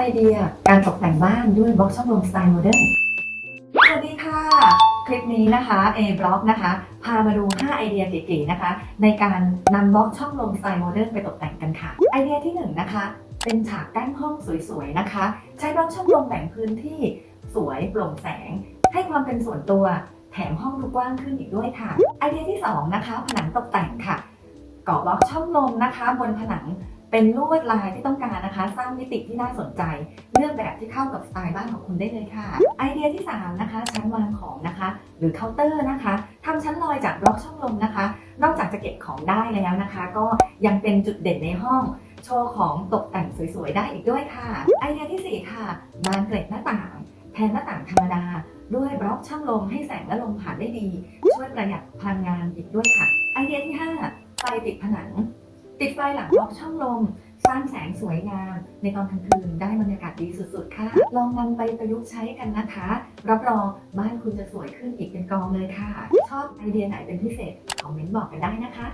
ไอเดีย การตกแต่งบ้านด้วยบล็อกช่องลมสไตล์โมเดิร์นสวัสดีค่ะ คลิปนี้นะคะ A บล็อกนะคะ พามาดู 5 ไอเดียเก๋ๆนะคะ ในการนำบล็อกช่องลมสไตล์โมเดิร์นไปตกแต่งกันค่ะ ไอเดียที่ 1 นะคะ เป็นฉากกั้นห้องสวยๆนะคะ ใช้บล็อกช่องลมแบ่งพื้นที่สวยโปร่งแสง ให้ความเป็นส่วนตัวแถมห้องดูกว้างขึ้นอีกด้วยค่ะ ไอเดียที่ 2 นะคะ ผนังตกแต่งค่ะก่อบล็อกช่องลมนะคะ บนผนัง เป็นลวดลายที่ต้องการนะคะ สร้างมิติที่น่าสนใจ เลือกแบบที่เข้ากับสไตล์บ้านของคุณได้เลยค่ะ ไอเดียที่ 3 นะคะ ชั้นวางของนะคะ หรือเคาน์เตอร์นะคะทำชั้นลอยจากบล็อกช่องลมนะคะ นอกจากจะเก็บของได้แล้วนะคะ ก็ยังเป็นจุดเด่นในห้องโชว์ของตกแต่งสวยๆได้อีกด้วยค่ะ ไอเดียทีสี่4 ค่ะบานเกล็ดหน้าต่าง แทนหน้าต่างธรรมดา ด้วยบล็อกช่องลมให้แสงและลมผ่านได้ดี ช่วยประหยัดพลังงานอีกด้วยค่ะ ไอเดียที่ 5 ไฟติดผนัง ติดไฟหลังล็อกช่องลม สร้างแสงสวยงาม ในตอนกลางคืนได้บรรยากาศดีสุดๆ ค่ะ ลองนำไปประยุกต์ใช้กันนะคะ รับรองบ้านคุณจะสวยขึ้นอีกเป็นกองเลยค่ะ ชอบไอเดียไหนเป็นพิเศษคอมเมนต์บอกกันได้นะคะ